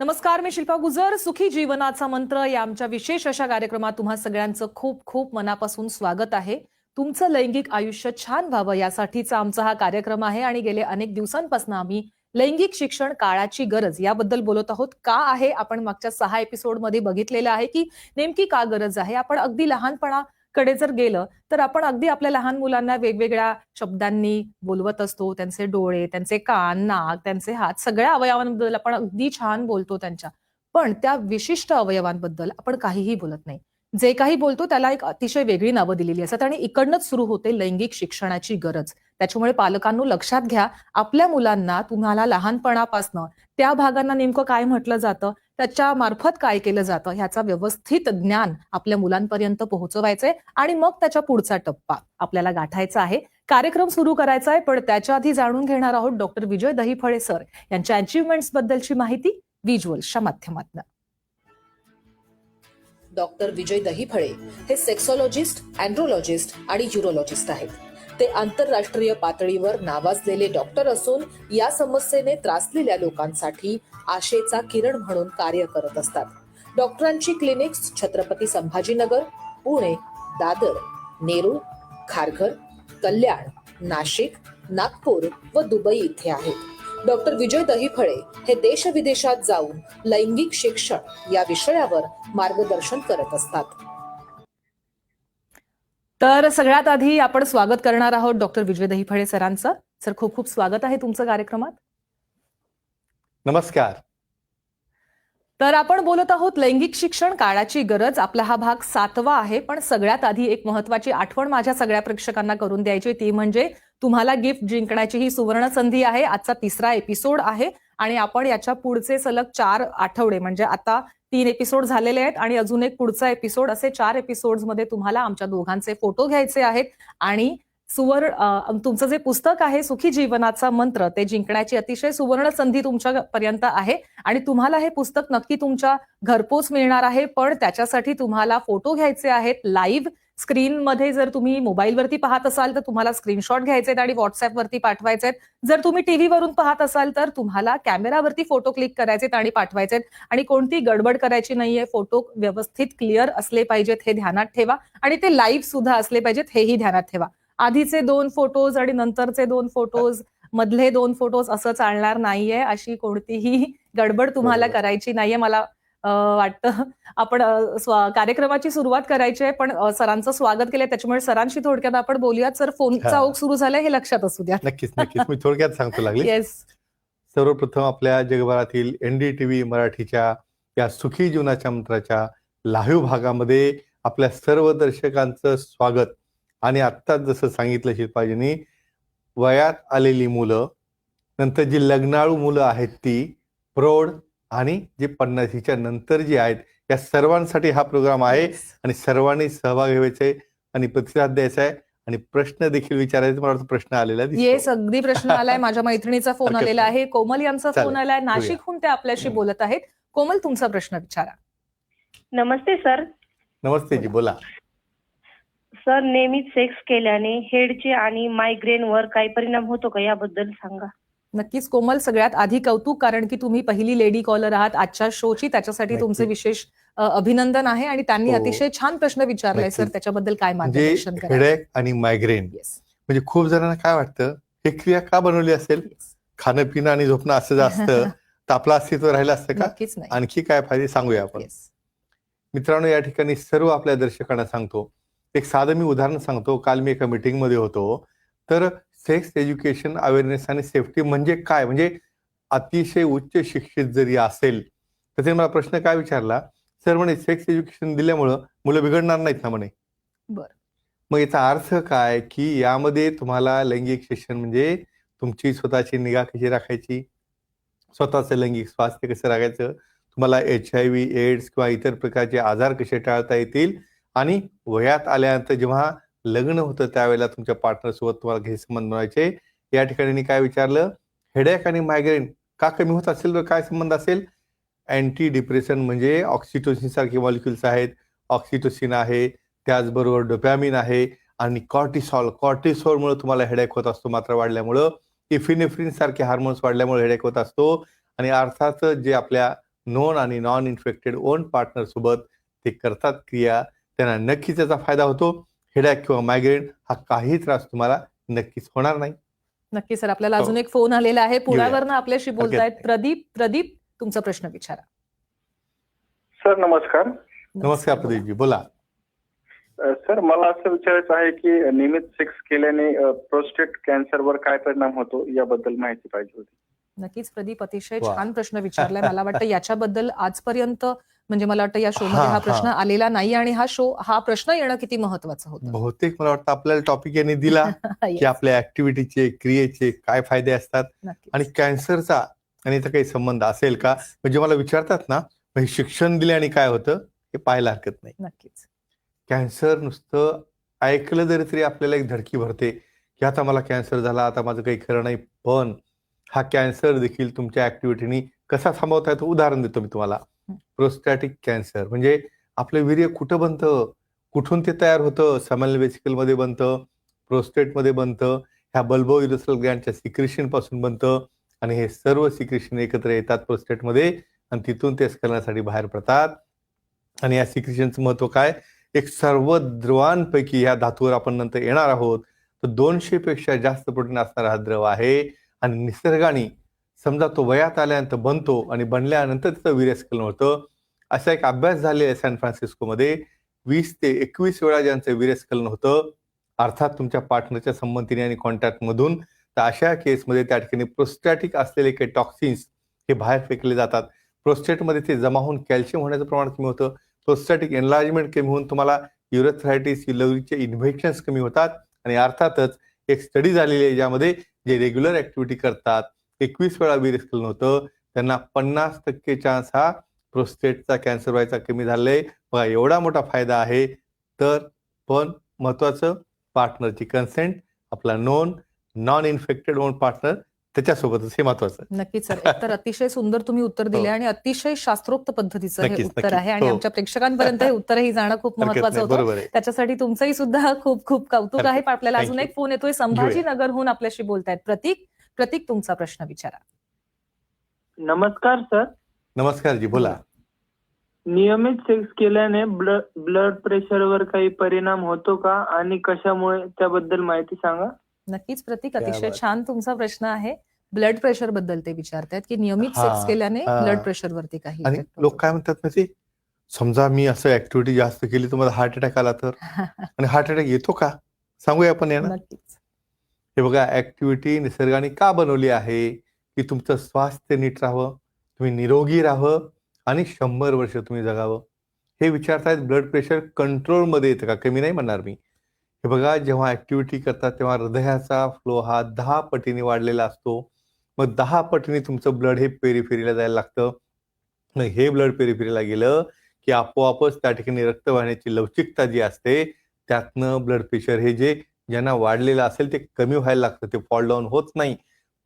नमस्कार मी शिल्पा गुजर. सुखी जीवनाचा मंत्र या आमच्या विशेष अशा कार्यक्रमात तुम्हा सगळ्यांचं खूप खूप मनापासून स्वागत आहे. तुमचं लैंगिक आयुष्य छान व्हावं यासाठीचा आमचा हा कार्यक्रम आहे आणि गेले अनेक दिवसांपासून आम्ही लैंगिक शिक्षण काळाची गरज याबद्दल बोलत आहोत. का आहे? आपण मागच्या सहा एपिसोडमध्ये बघितलेलं आहे की नेमकी का गरज आहे? आपण अगदी लहानपणा कडे जर गेलं तर आपण अगदी आपल्या लहान मुलांना वेगवेगळ्या शब्दांनी बोलवत असतो. त्यांचे डोळे त्यांचे कान नाक त्यांचे हात सगळ्या अवयवांबद्दल आपण अगदी छान बोलतो त्यांच्या. पण त्या विशिष्ट अवयवांबद्दल आपण काहीही बोलत नाही. जे काही बोलतो त्याला एक अतिशय वेगळी नावं दिलेली असतात आणि इकडनंच सुरू होते लैंगिक शिक्षणाची गरज. त्याच्यामुळे पालकांनो लक्षात घ्या आपल्या मुलांना तुम्हाला लहानपणापासनं त्या भागांना नेमकं काय म्हटलं जातं? त्याच्या मार्फत काय केलं जातं ह्याचा व्यवस्थित ज्ञान आपल्या मुलांपर्यंत पोहोचवायचंय आणि मग त्याच्या पुढचा टप्पा आपल्याला गाठायचा आहे. कार्यक्रम सुरू करायचा आहे पण त्याच्या आधी जाणून घेणार आहोत डॉक्टर विजय दहीफळे सर यांच्या अचिव्हमेंट्स बद्दलची माहिती विज्युअल्सच्या माध्यमातून. डॉक्टर विजय दहीफळे हे सेक्सॉलॉजिस्ट अँड्रोलॉजिस्ट आणि युरोलॉजिस्ट आहेत. ते आंतरराष्ट्रीय पातळीवर नावाजलेले डॉक्टर असून या समस्येने त्रासलेल्या लोकांसाठी आशेचा किरण म्हणून कार्य करत असतात. डॉक्टरांची क्लिनिक्स छत्रपती संभाजीनगर पुणे दादर नेरूळ खारघर कल्याण नाशिक नागपूर व दुबई इथे आहेत. डॉक्टर विजय दहीफळे हे देश विदेशात जाऊन लैंगिक शिक्षण या विषयावर मार्गदर्शन करत असतात. तर सगळ्यात आधी आपण स्वागत करणार आहोत डॉक्टर विजय दहीफळे सरांचं. सर खूप खूप स्वागत आहे तुमचं कार्यक्रमात. नमस्कार. तर आपण बोलत आहोत लैंगिक शिक्षण काळाची गरज. आपला हा भाग सातवा आहे पण सगळ्यात आधी एक महत्वाची आठवण माझ्या सगळ्या प्रेक्षकांना करून द्यायची. ती म्हणजे तुम्हाला गिफ्ट जिंकण्याची ही सुवर्ण संधी आहे. आजचा तिसरा एपिसोड आहे आणि आपण याच्या पुढचे सलग चार आठवडे म्हणजे आता तीन एपिसोड झालेले आहेत आणि अजून एक पुढचा एपिसोड असे चार एपिसोडमध्ये तुम्हाला आमच्या दोघांचे फोटो घ्यायचे आहेत आणि सुवर तुमचं जे पुस्तक आहे सुखी जीवनाचा मंत्र ते जिंकण्याची अतिशय सुवर्ण संधी तुमच्या पर्यंत आहे आणि तुम्हाला हे पुस्तक नक्की तुमच्या घरपोच मिळणार आहे. पण त्याच्यासाठी तुम्हाला फोटो घ्यायचे आहेत लाईव्ह स्क्रीनमध्ये. जर तुम्ही मोबाईलवरती पाहत असाल तर तुम्हाला स्क्रीनशॉट घ्यायचे आहेत आणि व्हॉट्सअपवरती पाठवायचे आहेत. जर तुम्ही टीव्हीवरून पाहत असाल तर तुम्हाला कॅमेरावरती फोटो क्लिक करायचे आहेत आणि पाठवायचे आहेत. आणि कोणती गडबड करायची नाहीये फोटो व्यवस्थित क्लिअर असले पाहिजेत हे ध्यानात ठेवा. आणि ते लाईव्ह सुद्धा असले पाहिजेत हेही ध्यानात ठेवा. आधीचे दोन फोटोज आणि नंतरचे दोन फोटोज मधले दोन फोटोज असं चालणार नाहीये अशी कोणतीही गडबड तुम्हाला. करायची नाहीये. मला वाटतं आपण कार्यक्रमाची सुरुवात करायची आहे पण सरांचं स्वागत केलंय. त्याच्यामुळे सरांशी थोडक्यात आपण बोलूयात. सर फोनचा. ओघ सुरू झालाय हे लक्षात असू द्या. नक्कीच नक्कीच. मी थोडक्यात सांगतो लागले. येस सर्वप्रथम आपल्या जगभरातील एन डी टी व्ही मराठीच्या या सुखी जीवनाच्या मंत्राच्या लाईव्ह भागामध्ये आपल्या सर्व दर्शकांचं स्वागत. आणि आत्ताच जसं सांगितलं शिल्पाजींनी वयात आलेली मुलं नंतर जी लग्नाळू मुलं आहेत ती प्रौढ आणि जे पन्नासीच्या नंतर जी आहेत या सर्वांसाठी हा प्रोग्राम आहे आणि सर्वांनी सहभाग घ्यायचा आहे आणि प्रतिसाद द्यायचा आहे आणि प्रश्न देखील विचारायचे. मला वाटतं प्रश्न आलेला. येस अगदी प्रश्न आलाय. माझ्या मैत्रिणीचा फोन आलेला. आहे. कोमल यांचा. फोन आलाय. नाशिकहून ते आपल्याशी. बोलत आहेत. कोमल तुमचा प्रश्न विचारा. नमस्ते सर. नमस्ते जी बोला. सर नेहमीच सेक्स केल्याने हेडचे आणि मायग्रेनवर काही परिणाम होतो का? याबद्दल सांगा. नक्कीच कोमल सगळ्यात आधी कौतुक कारण की तुम्ही पहिली लेडी कॉलर आहात आजच्या शोची त्याच्यासाठी नक्की. तुमचे विशेष अ, अभिनंदन आहे आणि त्यांनी हो. अतिशय छान प्रश्न विचारलाय. सर. त्याच्याबद्दल काय म्हणजे मार्गदर्शन करा हेडेक आणि मायग्रेन म्हणजे खूप जणांना काय वाटतं हे क्रिया का बनवली असेल? खाणं पिणं आणि झोपणं असं जर असतं तर आपलं अस्तित्व राहिलं असतं का? नक्कीच नाही. आणखी काय फायदे सांगूया आपण. मित्रांनो या ठिकाणी सर्व आपल्या दर्शकांना सांगतो एक साधं मी उदाहरण सांगतो. काल मी एका मीटिंगमध्ये होतो. तर सेक्स एज्युकेशन अवेअरनेस आणि सेफ्टी म्हणजे काय? म्हणजे अतिशय उच्च शिक्षित जरी असेल तर ते मला प्रश्न काय विचारला? सर म्हणे सेक्स एज्युकेशन दिल्यामुळं मुलं बिघडणार नाहीत ना म्हणे. बरं. मग याचा अर्थ काय? की यामध्ये तुम्हाला लैंगिक शिक्षण म्हणजे तुमची स्वतःची निगा कशी राखायची? स्वतःचं लैंगिक स्वास्थ्य कसं राखायचं? तुम्हाला एच आय व्ही एड्स किंवा इतर प्रकारचे आजार कसे टाळता येतील? आणि वयात आल्यानंतर जेव्हा लग्न होतं त्यावेळेला तुमच्या पार्टनरसोबत तुम्हाला घे संबंध बनवायचे या ठिकाणी मी काय विचारलं हेडॅक आणि मायग्रेन का कमी होत असेल तर काय संबंध असेल? अँटी डिप्रेशन म्हणजे ऑक्सिटोसिन सारखे मॉलिक्युल्स आहेत. ऑक्सिटोसिन आहे त्याचबरोबर डोपॅमिन आहे आणि कॉर्टिसॉल कॉर्टिसॉलमुळे तुम्हाला हेडॅक होत असतो मात्र वाढल्यामुळं. इफिनेफ्रिन सारखे हार्मोन्स वाढल्यामुळे हेडॅक होत असतो. आणि अर्थात जे आपल्या नॉन आणि नॉन इन्फेक्टेड ओन पार्टनर सोबत ते करतात क्रिया त्यांना नक्कीच त्याचा फायदा होतो. हेडॅक किंवा मायग्रेन हा काही त्रास तुम्हाला नक्कीच होणार नाही. नक्की सर आपल्याला हो. अजून एक फोन आलेला आहे. पुण्यावरनं आपल्याशी बोलतायत. प्रदीप. प्रदीप तुमचा प्रश्न विचारा. सर नमस्कार. नमस्कार प्रदीपजी बोला. सर मला असं विचारायचं आहे की नियमित सेक्स केल्याने प्रोस्टेट कॅन्सरवर काय परिणाम होतो याबद्दल माहिती पाहिजे होती. नक्कीच प्रदीप अतिशय. छान प्रश्न विचारलाय. मला वाटतं याच्याबद्दल आजपर्यंत म्हणजे मला वाटतं या शो मध्ये हा, प्रश्न. आलेला नाही आणि हा शो हा प्रश्न येणं किती महत्वाचं होतं. बहुतेक मला वाटतं आपल्याला टॉपिक यांनी दिला की आपल्या ऍक्टिव्हिटीचे क्रियेचे काय फायदे असतात. आणि कॅन्सरचा आणि याचा काही संबंध असेल का? म्हणजे मला विचारतात ना शिक्षण दिल्याने काय होतं? हे पाहायला हरकत नाही. नक्कीच. कॅन्सर नुसतं ऐकलं जरी तरी आपल्याला एक धडकी भरते की आता मला कॅन्सर झाला आता माझं काही खरं नाही पण हा कॅन्सर देखील तुमच्या ऍक्टिव्हिटीनी कसा थांबवता येतो? उदाहरण देतो मी तुम्हाला. Prostatic cancer. म्हणजे आपलं वीर्य कुठं बनतं? कुठून ते तयार होतं? सॅमल वेसिकलमध्ये बनतं प्रोस्टेटमध्ये बनतं ह्या बल्बो युरसल ग्रँडच्या सिक्रेशनपासून बनतं आणि हे सर्व सिक्रेशन एकत्र येतात प्रोस्टेटमध्ये आणि तिथून ते करण्यासाठी बाहेर पडतात. आणि या सिक्रेशनचं महत्त्व काय? एक सर्व द्रवांपैकी ह्या धातूवर आपण नंतर येणार आहोत. तर दोनशे पेक्षा जास्त प्रोटीन असणारा हा द्रव आहे. आणि निसर्गाने समजा तो वयात आल्यानंतर बनतो आणि बनल्यानंतर त्याचं वीर्यस्खलन होतं. असा एक अभ्यास झालेला आहे सॅन फ्रान्सिस्कोमध्ये वीस ते एकवीस वेळा ज्यांचं वीर्यस्खलन होतं अर्थात तुमच्या पार्टनरच्या संमतीने आणि कॉन्टॅक्टमधून तर अशा केसमध्ये त्या ठिकाणी प्रोस्टॅटिक असलेले काही टॉक्सिन्स हे बाहेर फेकले जातात. प्रोस्टेटमध्ये ते जमा होऊन कॅल्शियम होण्याचं प्रमाण कमी होतं. प्रोस्टॅटिक एनलार्जमेंट कमी होऊन तुम्हाला युरोथरायटिस लवरीचे इन्फेक्शन्स कमी होतात. आणि अर्थातच एक स्टडी झालेली आहे ज्यामध्ये जे रेग्युलर ऍक्टिव्हिटी करतात एकवीस वेळा वीरस्खलन होतं त्यांना पन्नास टक्के चान्स हा प्रोस्टेटचा कॅन्सर व्हायचा कमी झालाय. बघा एवढा मोठा फायदा आहे. तर पण महत्वाचं पार्टनरची कन्सेंट आपला known non infected own partner त्याच्यासोबतच हे महत्वाचं नक्कीच सर. तर अतिशय सुंदर तुम्ही उत्तर दिले हो. आणि अतिशय शास्त्रोक्त पद्धतीचं हे उत्तर. आहे आणि हो. आमच्या प्रेक्षकांपर्यंत हे उत्तरही जाणं खूप महत्वाचं होतं. त्याच्यासाठी तुमचंही सुद्धा खूप खूप कौतुक आहे आपल्याला अजून. एक फोन येतोय. संभाजीनगरहून आपल्याशी बोलतायत. प्रतीक प्रतीक तुमचा प्रश्न विचारा. नमस्कार सर. नमस्कार जी बोला. नियमित सेक्स केल्याने ब्लड ब्लड प्रेशरवर काही परिणाम होतो का? आणि कशामुळे? त्याबद्दल माहिती सांगा. नक्कीच प्रतीक अतिशय. छान तुमचा प्रश्न आहे. ब्लड प्रेशरबद्दल ते विचारतायत की नियमित हा, सेक्स केल्याने हा. ब्लड प्रेशर वरती काही आणि effect लोक. काय म्हणतात माहिती? समजा मी असं ऍक्टिव्हिटी जास्त केली तर मला हार्ट अटॅक आला तर? आणि हार्ट अटॅक येतो का? सांगूया आपण यांना. नक्कीच. हे बघा ऍक्टिव्हिटी निसर्गाने का बनवली आहे? की तुमचं स्वास्थ्य नीट राहावं तुम्ही निरोगी राहावं आणि शंभर वर्ष तुम्ही जगावं. हे विचारतायत ब्लड प्रेशर कंट्रोलमध्ये येतं का? कमी नाही म्हणणार मी. हे बघा जेव्हा ऍक्टिव्हिटी करतात तेव्हा हृदयाचा फ्लो हा दहा पटीने वाढलेला असतो. मग दहा पटीने तुमचं ब्लड हे पेरीफेरीला जायला लागतं. मग हे ब्लड पेरीफेरीला गेलं की आपोआपच त्या ठिकाणी रक्त वाहण्याची लवचिकता जी असते त्यातनं ब्लड प्रेशर हे जे ज्यांना वाढलेलं असेल ते कमी व्हायला लागतं ते फॉल डाऊन होत नाही.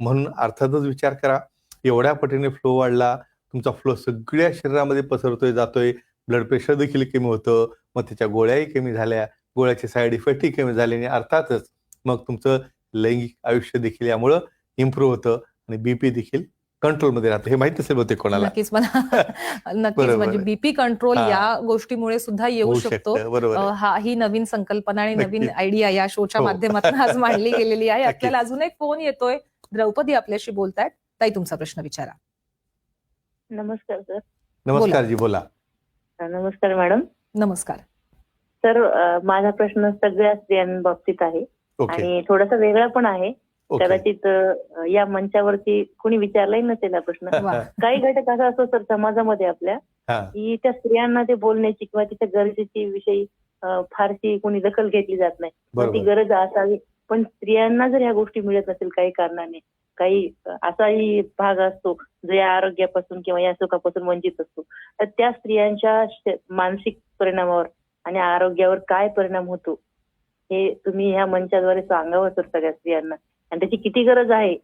म्हणून अर्थातच विचार करा एवढ्या पटीने फ्लो वाढला तुमचा फ्लो सगळ्या शरीरामध्ये पसरतोय जातोय. ब्लड प्रेशर देखील कमी होतं मग त्याच्या गोळ्याही कमी झाल्या. गोळ्याचे साईड इफेक्टही कमी झाले आणि अर्थातच मग तुमचं लैंगिक आयुष्य देखील यामुळं इम्प्रूव्ह होतं आणि बीपी देखील कंट्रोलमध्ये राहतं. हे माहीत असेल बहुतेक कोणाला. नक्कीच पण नक्कीच बरोबर. म्हणजे. बीपी कंट्रोल हा. या गोष्टीमुळे सुद्धा येऊ होऊ शकतो. शकतं. बरोबर अ, आहे. हा ही नवीन संकल्पना आणि नवीन. आयडिया या शोच्या हो. माध्यमातून आज मांडली गेलेली आहे. नक्कीच. आपल्याला अजून एक फोन येतोय. द्रौपदी आपल्याशी बोलतायत. ताई तुमचा प्रश्न विचारा. नमस्कार सर. नमस्कार जी बोला. नमस्कार मॅडम. नमस्कार. सर अ, माझा प्रश्न सगळ्या स्त्रियांबाबतीत आहे. ओके. आणि थोडासा वेगळा पण आहे. कदाचित या मंचावरती कुणी विचारलाही नसेल हा प्रश्न. काही घटक असा असतो सर समाजामध्ये आपल्या की त्या स्त्रियांना ते बोलण्याची किंवा तिच्या गरजेची विषयी फारशी कोणी दखल घेतली जात नाही. ती गरज असावी. पण स्त्रियांना जर ह्या गोष्टी मिळत नसेल काही कारणाने काही असाही भाग असतो जो या आरोग्यापासून किंवा या सुखापासून वंचित असतो तर त्या स्त्रियांच्या मानसिक परिणामावर आणि आरोग्यावर काय परिणाम होतो हे तुम्ही ह्या मंचाद्वारे सांगावं सर सगळ्या स्त्रियांना. आणि त्याची किती गरज आहे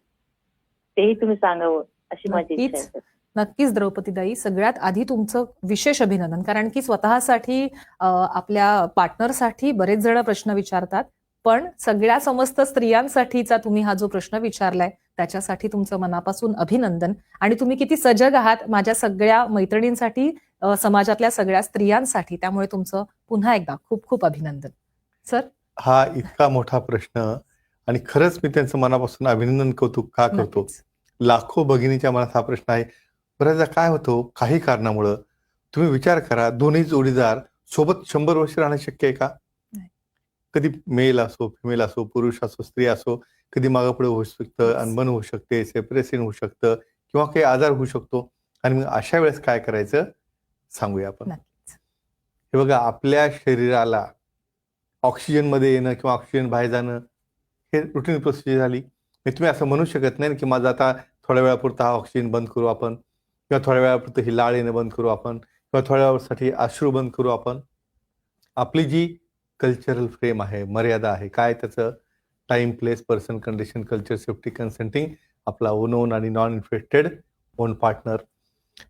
तेही तुम्ही सांगावं अशी माझी इच्छा आहे. नक्कीच. द्रौपदीताई सगळ्यात आधी तुमचं विशेष अभिनंदन कारण की स्वतःसाठी आपल्या पार्टनरसाठी बरेच जण प्रश्न विचारतात पण सगळ्या समस्त स्त्रियांसाठीचा तुम्ही हा जो प्रश्न विचारलाय त्याच्यासाठी तुमचं मनापासून अभिनंदन. आणि तुम्ही किती सजग आहात माझ्या सगळ्या मैत्रिणींसाठी समाजातल्या सगळ्या स्त्रियांसाठी त्यामुळे तुमचं पुन्हा एकदा खूप खूप अभिनंदन. सर? हा इतका मोठा प्रश्न आणि खरंच मी त्यांचं मनापासून अभिनंदन कौतुक का करतो. लाखो भगिनीच्या मनात हा प्रश्न आहे. बऱ्याचदा काय होतं? काही कारणामुळं. तुम्ही विचार करा दोन्ही जोडीदार सोबत शंभर वर्ष राहणं शक्य आहे का. कधी मेल असो फिमेल असो पुरुष असो स्त्री असो कधी मागं पुढे होऊ शकतं. अनबन होऊ शकते सेपरेशन होऊ शकतं किंवा काही आजार होऊ शकतो. आणि मग अशा वेळेस काय करायचं? सांगूया आपण. हे बघा आपल्या शरीराला ऑक्सिजनमध्ये येणं किंवा ऑक्सिजन बाहेर जाणं हे रुटीन प्रोसिजर झाली. मी तुम्ही असं म्हणू शकत नाही की माझा आता थोड्या वेळापुरता हा ऑक्सिजन बंद करू आपण किंवा थोड्या वेळापुरतं ही लाळ येणं बंद करू आपण किंवा थोड्या वेळासाठी अश्रू बंद करू आपण. आपली जी कल्चरल फ्रेम आहे मर्यादा आहे काय त्याचं time place person condition culture safety consenting आपला ओन ओन आणि नॉन इन्फेक्टेड ओन पार्टनर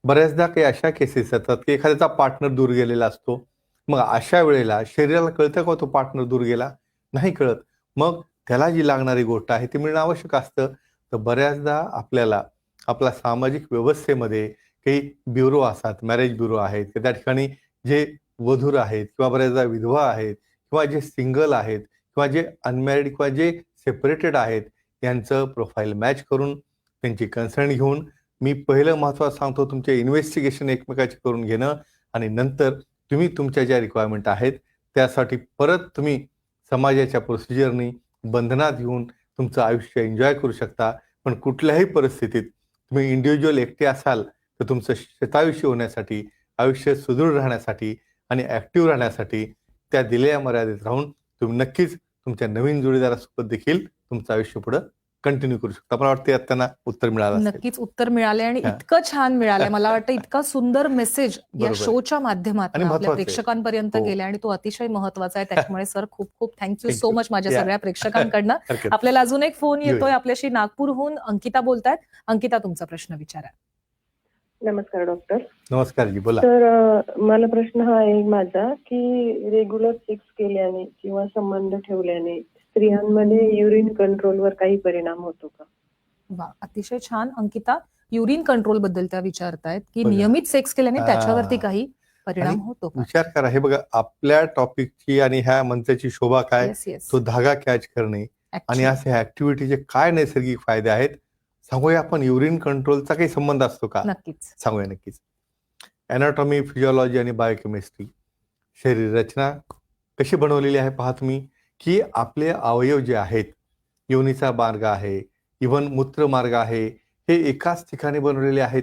बऱ्याचदा काही अशा केसेस येतात की एखाद्याचा पार्टनर दूर गेलेला असतो. मग अशा वेळेला शरीराला कळतं का तो पार्टनर दूर गेला? नाही कळत. मग त्याला जी लागणारी गोष्ट आहे ती मिळणं आवश्यक असतं. तर बऱ्याचदा आपल्याला आपला सामाजिक व्यवस्थेमध्ये काही ब्युरो असतात मॅरेज ब्युरो आहेत त्या ठिकाणी जे वधूर आहेत किंवा बऱ्याचदा विधवा आहेत किंवा जे सिंगल आहेत किंवा जे अनमॅरिड किंवा जे सेपरेटेड आहेत यांचं प्रोफाईल मॅच करून त्यांची कन्सर्न घेऊन मी पहिलं महत्त्वाचं सांगतो तुमचे इन्व्हेस्टिगेशन एकमेकाचे करून घेणं आणि नंतर तुम्ही तुमच्या ज्या रिक्वायरमेंट आहेत त्यासाठी परत तुम्ही समाजाच्या प्रोसिजरनी बंधनात येऊन तुमचं आयुष्य एन्जॉय करू शकता. पण कुठल्याही परिस्थितीत तुम्ही इंडिव्हिज्युअल एकटे असाल तर तुमचं शतायुष्य होण्यासाठी आयुष्य सुदृढ राहण्यासाठी आणि ऍक्टिव्ह राहण्यासाठी त्या दिलेल्या मर्यादेत राहून तुम्ही नक्कीच तुमच्या नवीन जोडीदारासोबत देखील तुमचं आयुष्य पुढे कंटिन्यू करू शकता मला वाटतं त्यांना उत्तर मिळालं. नक्कीच उत्तर मिळाले आणि. इतकं छान मिळालंय मला वाटतं इतका सुंदर मेसेज या. शोच्या माध्यमातून आपल्या. प्रेक्षकांपर्यंत हो. गेला आणि तो अतिशय महत्त्वाचा आहे त्याच्यामुळे सर खूप खूप थँक्यू सो. मच माझ्या. सगळ्या प्रेक्षकांकडनं आपल्याला अजून एक फोन. येतोय आपल्याशी नागपूरहून अंकिता बोलतायत अंकिता तुमचा प्रश्न विचारा नमस्कार डॉक्टर नमस्कार जी बोला तर मला प्रश्न हा आहे माझा की रेग्युलर सेक्स केल्याने किंवा संबंध ठेवल्याने स्त्रियांमध्ये युरिन कंट्रोलवर काही परिणाम होतो का? वा अतिशय छान अंकिता. युरिन कंट्रोलबद्दल त्या विचारतायत की. नियमित सेक्स केल्याने. त्याच्यावरती काही परिणाम होतो का? विचार करा हे बघा आपल्या टॉपिकची आणि ह्या मंचाची शोभा काय? तो धागा कॅच करणे. आणि असे ऍक्टिव्हिटीचे काय नैसर्गिक फायदे आहेत? सांगूया आपण युरिन कंट्रोलचा काही संबंध असतो का? नक्कीच. सांगूया नक्कीच. अॅनाटॉमी फिजिओलॉजी आणि बायोकेमिस्ट्री शरीर रचना कशी बनवलेली आहे पहा तुम्ही की आपले अवयव जे आहेत योनीचा मार्ग आहे इव्हन मूत्रमार्ग आहे हे एकाच ठिकाणी बनवलेले आहेत.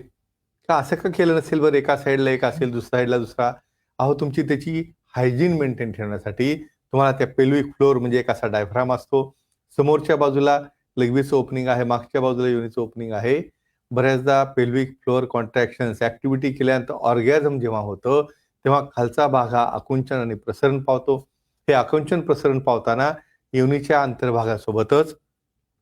का असं का केलं नसेल बरं? एका साईडला एक असेल दुसऱ्या साईडला दुसरा? अहो तुमची त्याची हायजीन मेंटेन ठेवण्यासाठी तुम्हाला त्या पेल्विक फ्लोअर म्हणजे एक असा डायफ्राम असतो. समोरच्या बाजूला लघवीचं ओपनिंग आहे मागच्या बाजूला योनीचं ओपनिंग आहे. बऱ्याचदा पेल्विक फ्लोअर कॉन्ट्रॅक्शन्स ऍक्टिव्हिटी केल्यानंतर ऑर्गॅझम जेव्हा होतं तेव्हा खालचा भाग हा आकुंचन आणि प्रसरण पावतो. हे आकुंचन प्रसरण पावताना योनीच्या अंतर्भागासोबतच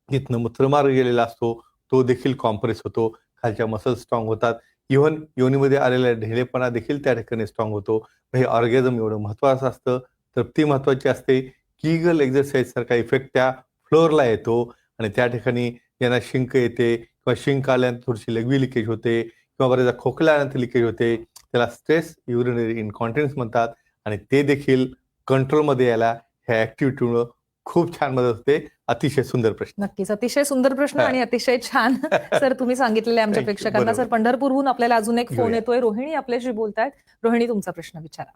जिथनं मूत्रमार्ग गेलेला असतो तो देखील कॉम्प्रेस होतो. खालच्या मसल स्ट्रॉंग होतात. इव्हन योनीमध्ये आलेला ढेलेपणा देखील त्या ठिकाणी स्ट्रॉंग होतो. हे ऑर्गॅझम एवढं महत्वाचं असतं. तृप्ती महत्वाची असते. किगल एक्झरसाइज सारखा इफेक्ट त्या फ्लोअरला येतो आणि त्या ठिकाणी ज्यांना शिंक येते किंवा शिंक आल्यानंतर थोडीशी लघवी लिकेज होते किंवा बरेचदा खोकल्यानंतर लिकेज होते त्याला स्ट्रेस युरिनरी इनकॉन्टिन्स म्हणतात आणि ते देखील कंट्रोलमध्ये यायला ह्या ऍक्टिव्हिटीमुळं खूप छान मदत होते. अतिशय सुंदर प्रश्न. नक्कीच. अतिशय सुंदर प्रश्न. आणि अतिशय छान सर तुम्ही सांगितलेले आमच्या. प्रेक्षकांना. सर पंढरपूरहून आपल्याला अजून एक फोन. येतोय. रोहिणी आपल्याशी बोलतायत. रोहिणी तुमचा प्रश्न विचारा.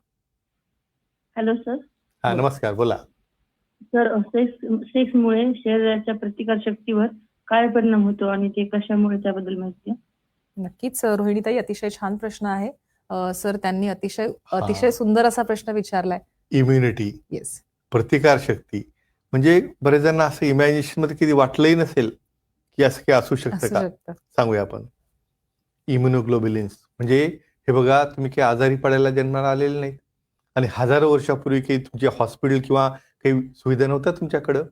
Hello sir. हा नमस्कार. बोला. सर सेक्स सेक्समुळे शरीराच्या प्रतिकार शक्तीवर काय परिणाम होतो आणि ते कशामुळे त्याबद्दल माहिती आहे? नक्कीच अ, रोहिणीताई अतिशय छान प्रश्न आहे. सर त्यांनी अतिशय अतिशय सुंदर असा प्रश्न विचारलाय. इम्युनिटी येस प्रतिकार शक्ती. म्हणजे बरेच जणांना असं इमॅजिनेशनमध्ये कधी वाटलंही नसेल की असं काही असू शकतं का? सांगूया आपण. इम्युनोग्लोबिलिन्स म्हणजे हे बघा तुम्ही काही आजारी पडायला जन्माला आलेले नाहीत. आणि हजारो वर्षापूर्वी काही तुमचे हॉस्पिटल किंवा काही सुविधा नव्हत्या तुमच्याकडं.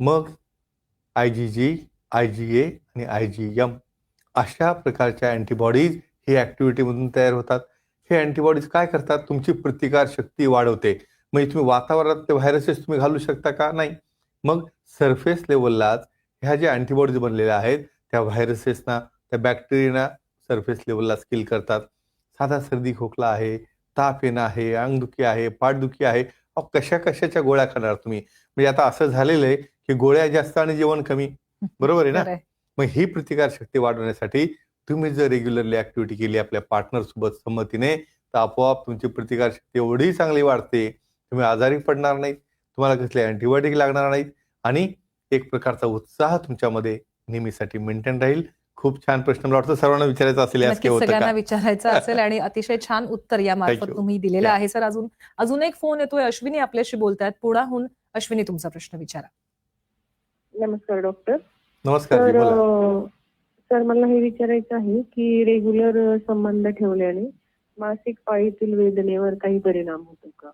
मग आय जी जी आय जी ए आणि आय जी एम अशा प्रकारच्या अँटीबॉडीज ही ऍक्टिव्हिटीमधून तयार होतात. हे अँटीबॉडीज काय करतात? तुमची प्रतिकार शक्ती वाढवते. म्हणजे तुम्ही वातावरणात ते व्हायरसेस तुम्ही घालू शकता का? नाही. मग सरफेस लेवललाच ह्या ज्या अँटीबॉडीज बनलेल्या आहेत त्या व्हायरसेसना त्या बॅक्टेरियाना सरफेस लेवलला स्किल करतात. साधा सर्दी खोकला आहे ताप येणं आहे अंगदुखी आहे पाठदुखी आहे. अहो कशा कशाच्या गोळ्या खाणार तुम्ही? म्हणजे आता असं झालेलं आहे की गोळ्या जास्त आणि जेवण कमी. बरोबर आहे ना. मग ही प्रतिकार शक्ती वाढवण्यासाठी तुम्ही जर रेग्युलरली ऍक्टिव्हिटी केली आपल्या पार्टनर सोबत संमतीने तर आपोआप तुमची प्रतिकार शक्ती एवढी चांगली वाढते. तुम्ही आजारी पडणार नाहीत तुम्हाला कसले अँटीबायोटिक लागणार नाहीत आणि एक प्रकारचा उत्साह तुमच्यामध्ये नेहमीसाठी मेंटेन राहील. खूप छान प्रश्न मला वाटतं सर्वांना विचारायचा असेल सगळ्यांना विचारायचं असेल आणि अतिशय छान उत्तर या मार्फत. तुम्ही दिलेलं. आहे. सर अजून अजून एक फोन येतोय. अश्विनी आपल्याशी बोलतायत. पुण्याहून अश्विनी तुमचा प्रश्न विचारा. नमस्कार डॉक्टर नमस्कार सर मला हे विचारायचं आहे की रेग्युलर संबंध ठेवल्याने मासिक पाळीतील वेदनेवर काही परिणाम होतो का?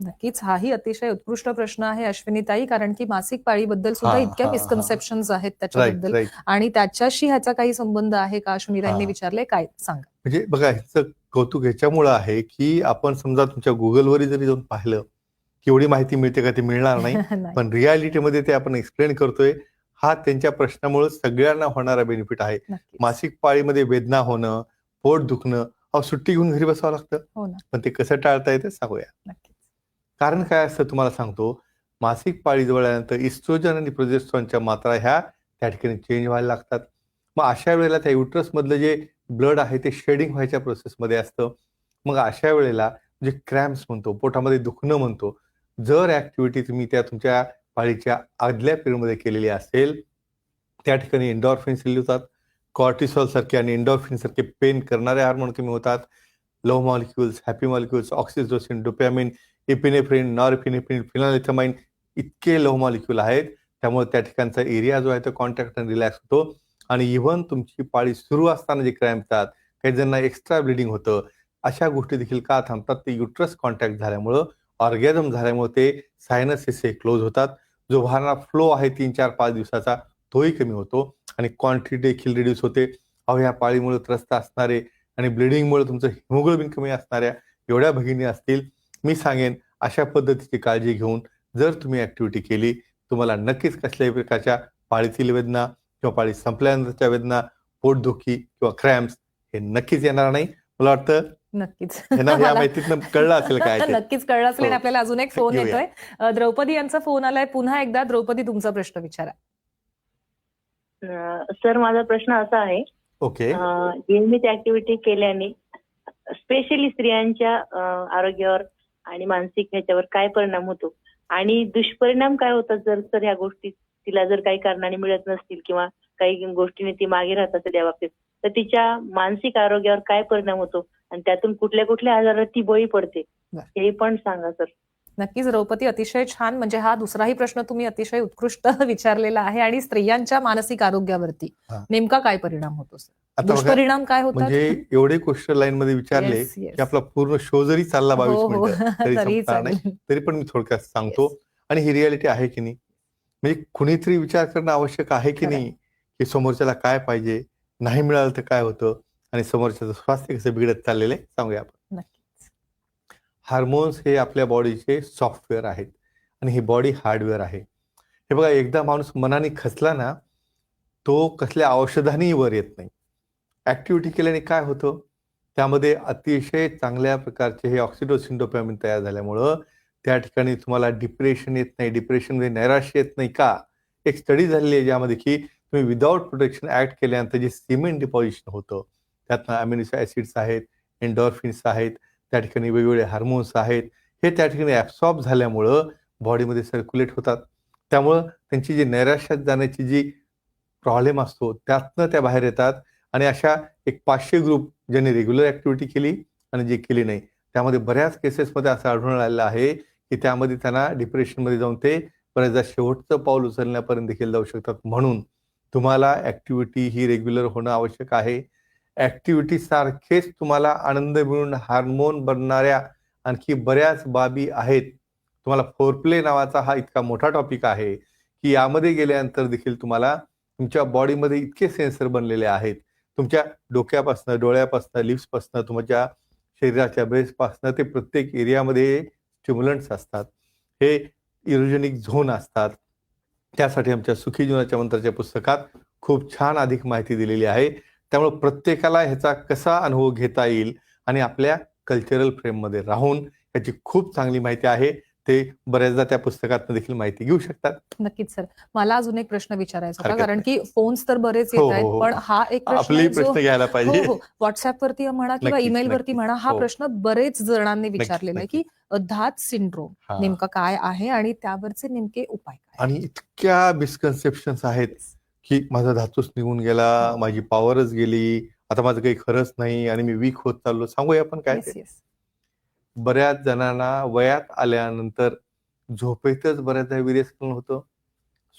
नक्कीच हाही अतिशय उत्कृष्ट प्रश्न आहे अश्विनीताई कारण की मासिक पाळीबद्दल सुद्धा इतक्या. मिसकन्सेप्शन आहेत त्याच्याबद्दल. आणि त्याच्याशी ह्याचा काही संबंध आहे का? अश्विनीताईंनी. विचारले काय सांगा? म्हणजे बघा ह्याचं कौतुक ह्याच्यामुळं आहे की आपण समजा तुमच्या गुगलवर जरी जाऊन पाहिलं की एवढी माहिती मिळते का ती मिळणार नाही. पण रियालिटीमध्ये ते आपण एक्सप्लेन करतोय हा त्यांच्या प्रश्नामुळे सगळ्यांना होणारा बेनिफिट आहे. मासिक पाळीमध्ये वेदना होणं पोट दुखणं सुट्टी घेऊन घरी बसावं लागतं. हो पण ते कसं टाळता येते सांगूया. कारण काय असतं तुम्हाला सांगतो? मासिक पाळी जवळ आल्यानंतर इस्ट्रोजन आणि प्रोजेस्ट्रॉनच्या मात्रा ह्या त्या ठिकाणी चेंज व्हायला लागतात. मग अशा वेळेला त्या युट्रसमधलं जे ब्लड आहे ते शेडिंग व्हायच्या प्रोसेसमध्ये असतं. मग अशा वेळेला जे क्रॅम्प्स म्हणतो पोटामध्ये दुखणं म्हणतो जर ऍक्टिव्हिटी तुम्ही त्या तुमच्या पाळीच्या आदल्या पिरियडमध्ये केलेली असेल त्या ठिकाणी एन्डॉर्फिन्स रिलीज होतात. कॉर्टिसॉल सारखे आणि एन्डॉर्फिन सारखे पेन करणारे हार्मोन कमी होतात. Low molecules happy molecules oxytocin dopamine epinephrine norepinephrine phenylethylamine इतके लो आहेत. त्यामुळे त्या ठिकाणचा एरिया जो आहे तो कॉन्टॅक्ट आणि रिलॅक्स होतो. आणि इव्हन तुमची पाळी सुरू असताना जे क्रॅम्प येतात काही जणांना एक्स्ट्रा ब्लिडिंग होतं. अशा गोष्टी देखील का थांबतात? ते युट्रस कॉन्टॅक्ट झाल्यामुळं ऑर्गॅझम झाल्यामुळे ते सायनसेस हे क्लोज होतात. जो वाहणारा फ्लो आहे तीन चार पाच दिवसाचा तोही कमी होतो. आणि क्वांटिटी देखील रिड्यूस होते. अहो या पाळीमुळे त्रस्त असणारे आणि ब्लिडिंगमुळे तुमचं हिमोग्लोबिन कमी असणाऱ्या एवढ्या भगिनी असतील. मी सांगेन अशा पद्धतीची काळजी घेऊन जर तुम्ही ऍक्टिव्हिटी केली तुम्हाला नक्कीच कसल्याही प्रकारच्या पाळीतील वेदना किंवा पाळी संपल्यानंतरच्या वेदना पोटदुखी किंवा क्रॅम्प्स हे नक्कीच येणार नाही. मला वाटतं नक्कीच. माहितीतनं कळलं असेल काय. नक्कीच कळलं असेल आणि हो. आपल्याला अजून एक फोन. येतोय. द्रौपदी यांचा फोन आलाय. पुन्हा एकदा द्रौपदी तुमचा प्रश्न विचारा. सर माझा प्रश्न असा आहे. ओके. नियमित ऍक्टिव्हिटी केल्याने स्पेशली स्त्रियांच्या आरोग्यावर आणि मानसिक ह्याच्यावर काय परिणाम होतो? आणि दुष्परिणाम काय होतात जर सर ह्या गोष्टी तिला जर काही कारणाने मिळत नसतील किंवा काही गोष्टीने ती मागे राहत असेल या बाबतीत तर तिच्या मानसिक आरोग्यावर काय परिणाम होतो? आणि त्यातून कुठल्या कुठल्या आजारात ती बळी पडते. हे पण सांगा सर. नक्कीच द्रौपदी अतिशय छान म्हणजे हा दुसराही प्रश्न तुम्ही अतिशय उत्कृष्ट विचारलेला आहे आणि स्त्रियांच्या मानसिक आरोग्यावरती. नेमका काय परिणाम होतो दुष्परिणाम काय होतात? म्हणजे एवढे क्वेश्चन लाईन मध्ये विचारले. की आपला पूर्ण शो जरी चालला बावीस हो हो. मिनिटं तरी पण मी थोडक्यात सांगतो. आणि ही रियालिटी आहे की नाही? म्हणजे कुणीतरी विचार करणं आवश्यक आहे की. नाही? की समोरच्याला काय पाहिजे? नाही मिळालं तर काय होतं? आणि समोरच्याचं स्वास्थ्य कसं बिघडत चाललेलं आहे? सांगूया आपण. हार्मोन्स हे आपल्या बॉडीचे सॉफ्टवेअर आहेत आणि ही बॉडी हार्डवेअर आहे. हे बघा एकदा माणूस मनाने खचला ना तो कसल्या औषधानेही वर येत नाही. ॲक्टिव्हिटी केल्याने काय होतं? त्यामध्ये अतिशय चांगल्या प्रकारचे हे ऑक्सिडोसिन डोपॅमिन तयार झाल्यामुळं त्या ठिकाणी तुम्हाला डिप्रेशन येत नाही. डिप्रेशनमध्ये नैराश्य येत नाही का? एक स्टडी झालेली आहे ज्यामध्ये की तुम्ही विदाऊट प्रोटेक्शन ऍक्ट केल्यानंतर जे सिमेंट डिपॉझिशन होतं त्यातनं अमिनो ऍसिड्स आहेत एन्डॉर्फिन्स आहेत त्या ठिकाणी वेगवेगळे हार्मोन्स आहेत. हे त्या ठिकाणी ॲब्सॉर्ब झाल्यामुळं बॉडीमध्ये सर्क्युलेट होतात. त्यामुळं त्यांची जी नैराश्यात जाण्याची जी प्रॉब्लेम असतो त्यातनं त्या बाहेर येतात. आणि अशा एक पाचशे ग्रुप ज्यांनी रेग्युलर ऍक्टिव्हिटी केली आणि जे केली नाही त्यामध्ये बऱ्याच केसेसमध्ये असं आढळून आलेलं आहे की त्यामध्ये त्यांना डिप्रेशनमध्ये जाऊन ते बऱ्याचदा शेवटचं पाऊल उचलण्यापर्यंत देखील जाऊ शकतात. म्हणून तुम्हाला ऍक्टिव्हिटी ही रेग्युलर होणं आवश्यक आहे. ऍक्टिव्हिटी सारखेच तुम्हाला आनंद मिळून हार्मोन बनणाऱ्या आणखी बऱ्याच बाबी आहेत. तुम्हाला फोरप्ले नावाचा हा इतका मोठा टॉपिक आहे की यामध्ये गेल्यानंतर देखील तुम्हाला तुमच्या बॉडीमध्ये इतके सेन्सर बनलेले आहेत. तुमच्या डोक्यापासनं डोळ्यापासनं लिप्सपासनं तुमच्या शरीराच्या ब्रेसपासनं ते प्रत्येक एरियामध्ये स्टिम्युलंट्स असतात. हे इरोजेनिक झोन असतात. त्यासाठी आमच्या सुखी जीवनाच्या मंत्राच्या पुस्तकात खूप छान अधिक माहिती दिलेली आहे. त्यामुळे प्रत्येकाला ह्याचा कसा अनुभव घेता येईल आणि आपल्या कल्चरल फ्रेममध्ये राहून याची खूप चांगली माहिती आहे ते बऱ्याचदा त्या पुस्तकातनं देखील माहिती घेऊ शकतात नक्कीच सर मला अजून एक प्रश्न विचारायचा होता कारण की फोन्स तर बरेच हो, येत आहेत हो, हो. पण हा एक प्रश्न घ्यायला पाहिजे हो हो व्हॉट्सअपवरती म्हणा किंवा ईमेल वरती. म्हणा हा हो. प्रश्न बरेच जणांनी विचारलेला आहे की. धात सिंड्रोम हा. नेमकं काय आहे आणि त्यावरचे नेमके उपाय काय आणि इतक्या मिसकन्सेप्शन आहेत की माझा धातूच निघून गेला माझी पॉवरच गेली आता माझं काही खरंच नाही आणि मी वीक होत चाललो. सांगूया आपण काय ते? बऱ्याच जणांना वयात आल्यानंतर झोपेतच बऱ्याचदा विरेस्खलन होतं.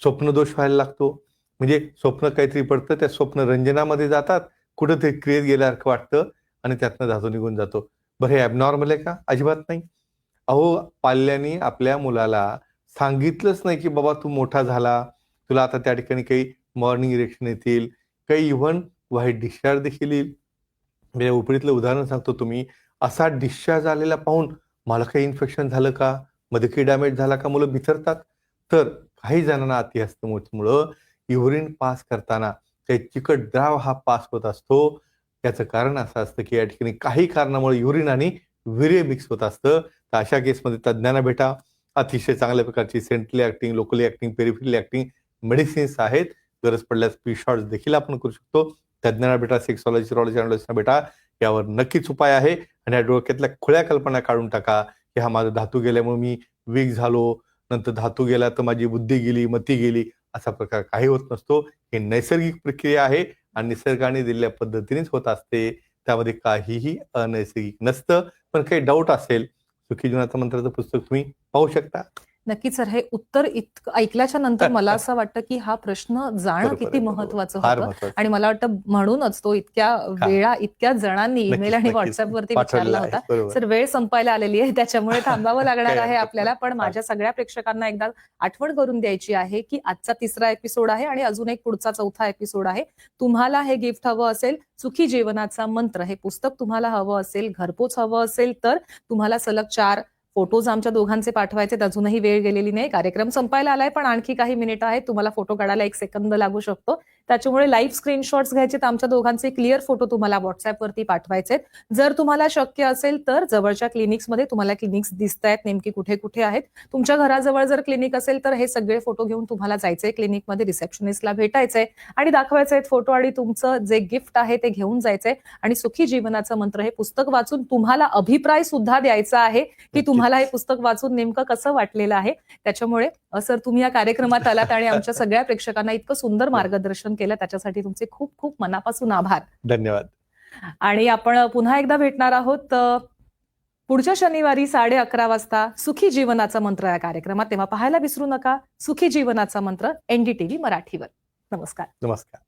स्वप्नदोष व्हायला लागतो. म्हणजे स्वप्न काहीतरी पडतं त्या स्वप्न रंजनामध्ये जातात. कुठंतरी क्रियेत गेल्यासारखं वाटतं आणि त्यातनं धातू निघून जातो. बरं हे ॲबनॉर्मल आहे का? अजिबात नाही. अहो पाल्याने आपल्या मुलाला सांगितलंच नाही की बाबा तू मोठा झाला. तुला आता त्या ठिकाणी काही मॉर्निंग इरेक्शन येतील. काही इव्हन व्हाईट डिस्चार्ज देखील येईल. म्हणजे उपरीतलं उदाहरण सांगतो तुम्ही. असा डिस्चार्ज आलेला पाहून मला काही इन्फेक्शन झालं का? मध्ये काही डॅमेज झाला का? मुलं बिथरतात. तर काही जणांना अतिहस्तमुळं युरिन पास करताना काही चिकट द्राव हा पास होत असतो. याचं कारण असं असतं की या ठिकाणी काही कारणामुळे युरिन आणि विरे मिक्स होत असतं. तर अशा केसमध्ये तज्ज्ञांना भेटा. अतिशय चांगल्या प्रकारची centrally acting locally acting peripherally acting medicines आहेत. गरज पडल्यास पी शॉर्ट देखील आपण करू शकतो. तज्ज्ञांना भेटा सेक्सॉलॉजी रॉलॉजी अनालिस्टना भेटा. यावर नक्कीच उपाय आहे आणि या डोक्यातल्या खुळ्या कल्पना काढून टाका. की हा माझा धातू गेल्यामुळे मी वीक झालो नंतर धातू गेला तर माझी बुद्धी गेली मती गेली असा प्रकार काही होत नसतो. ही नैसर्गिक प्रक्रिया आहे आणि निसर्गाने दिलेल्या पद्धतीनेच होत असते. त्यामध्ये काहीही अनैसर्गिक नसतं. पण काही डाऊट असेल सुखी जीवनाचं मंत्राचं पुस्तक तुम्ही पाहू शकता. नक्कीच सर हे उत्तर इतकं ऐकल्याच्या नंतर मला असं वाटतं की हा प्रश्न जाणं किती. महत्वाचं होतं. आणि मला वाटतं म्हणूनच तो इतक्या वेळा इतक्या जणांनी ईमेल आणि. व्हॉट्सअपवरती विचारला होता. सर वेळ संपायला आलेली आहे त्याच्यामुळे थांबावं लागणार आहे आपल्याला. पण माझ्या सगळ्या प्रेक्षकांना एकदा आठवण करून द्यायची आहे की आजचा तिसरा एपिसोड आहे आणि अजून एक पुढचा चौथा एपिसोड आहे. तुम्हाला हे गिफ्ट हवं असेल सुखी जीवनाचा मंत्र. हे पुस्तक तुम्हाला हवं असेल घरपोच हवं असेल तर तुम्हाला सलग चार फोटोज आमच्या दोघांचे पाठवायचे अजूनही वेळ गेलेली नाही. कार्यक्रम संपायला आलाय पण आणखी काही मिनिटं आहेत. तुम्हाला फोटो काढायला एक सेकंद लागू शकतो. त्याच्यामुळे लाईव्ह स्क्रीनशॉट्स घ्यायचे आमच्या दोघांचे क्लिअर फोटो तुम्हाला व्हॉट्सअपवरती पाठवायचे जर तुम्हाला शक्य असेल तर जवळच्या क्लिनिक्समध्ये तुम्हाला क्लिनिक्स दिसत आहेत नेमकी कुठे कुठे आहेत. तुमच्या घराजवळ जर क्लिनिक असेल तर हे सगळे फोटो घेऊन तुम्हाला जायचंय. क्लिनिकमध्ये रिसेप्शनिस्टला भेटायचंय आणि दाखवायचं आहे फोटो आणि तुमचं जे गिफ्ट आहे ते घेऊन जायचंय. आणि सुखी जीवनाचं मंत्र हे पुस्तक वाचून तुम्हाला अभिप्राय सुद्धा द्यायचा आहे की तुम्हाला हे पुस्तक वाचून नेमकं कसं वाटलेलं आहे. त्याच्यामुळे सर तुम्ही या कार्यक्रमात आलात आणि आमच्या सगळ्या प्रेक्षकांना इतकं सुंदर मार्गदर्शन केलं त्याच्यासाठी तुमचे खूप खूप मनापासून आभार. धन्यवाद. आणि आपण पुन्हा एकदा भेटणार आहोत पुढच्या शनिवारी साडे अकरा वाजता सुखी जीवनाचा मंत्र या कार्यक्रमात. तेव्हा पाहायला विसरू नका सुखी जीवनाचा मंत्र एनडीटीव्ही मराठीवर. नमस्कार. नमस्कार.